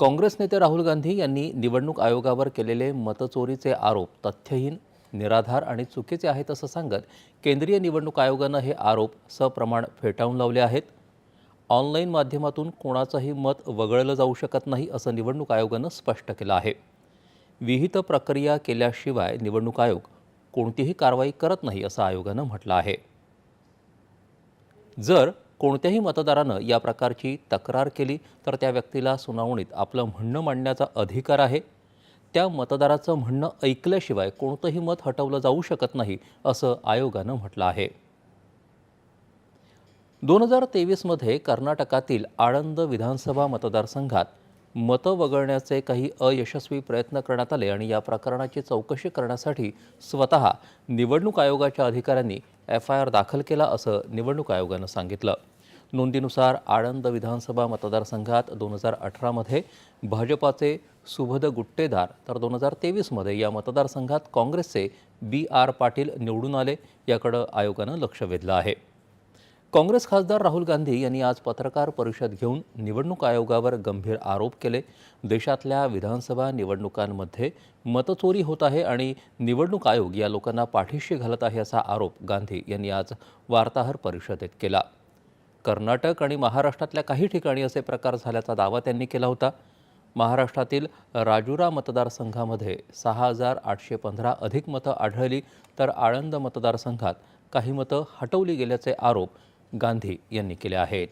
काँग्रेस नेते राहुल गांधी यांनी निवडणूक आयोगावर केलेले मतचोरीचे आरोप तथ्यहीन निराधार आणि चुकीचे आहेत असं सांगत केंद्रीय निवडणूक आयोगानं हे आरोप सप्रमाण फेटाळून लावले आहेत. ऑनलाईन माध्यमातून कोणाचंही मत वगळलं जाऊ शकत नाही असं निवडणूक आयोगानं स्पष्ट केलं आहे. विहित प्रक्रिया केल्याशिवाय निवडणूक आयोग कोणतीही कारवाई करत नाही असं आयोगानं म्हटलं आहे. जर कोणत्याही मतदारानं या प्रकारची तक्रार केली तर त्या व्यक्तीला सुनावणीत आपलं म्हणणं मांडण्याचा अधिकार आहे. त्या मतदाराचं म्हणणं ऐकल्याशिवाय कोणतंही मत हटवलं जाऊ शकत नाही असं आयोगानं म्हटलं आहे. दोन हजार तेवीसमध्ये कर्नाटकातील आळंद विधानसभा मतदारसंघात मतं वगळण्याचे काही अयशस्वी प्रयत्न करण्यात आले आणि या प्रकरणाची चौकशी करण्यासाठी स्वतः निवडणूक आयोगाच्या अधिकाऱ्यांनी एफ आय आर दाखल केला असं निवडणूक आयोगानं सांगितलं. नोंदीनुसार आळंद विधानसभा मतदारसंघात दोन हजार अठरामध्ये भाजपाचे सुभद गुट्टेदार तर दोन हजार तेवीसमध्ये या मतदारसंघात काँग्रेसचे बी आर पाटील निवडून आले याकडं आयोगानं लक्ष वेधलं आहे. काँग्रेस खासदार राहुल गांधी यांनी आज पत्रकार परिषद घेऊन निवडणूक आयोगावर गंभीर आरोप केले. देशातल्या विधानसभा निवडणुकांमध्ये मतचोरी होत आहे आणि निवडणूक आयोग या लोकांना पाठीशी घालत आहे असा आरोप गांधी यांनी आज वार्ताहर परिषदेत केला. कर्नाटक आणि महाराष्ट्रातल्या काही ठिकाणी असे प्रकार झाल्याचा दावा त्यांनी केला होता. महाराष्ट्रातील राजुरा मतदारसंघामध्ये सहा हजार आठशे पंधरा अधिक मतं आढळली तर आळंद मतदारसंघात काही मतं हटवली गेल्याचे आरोप गांधी यांनी केले आहेत.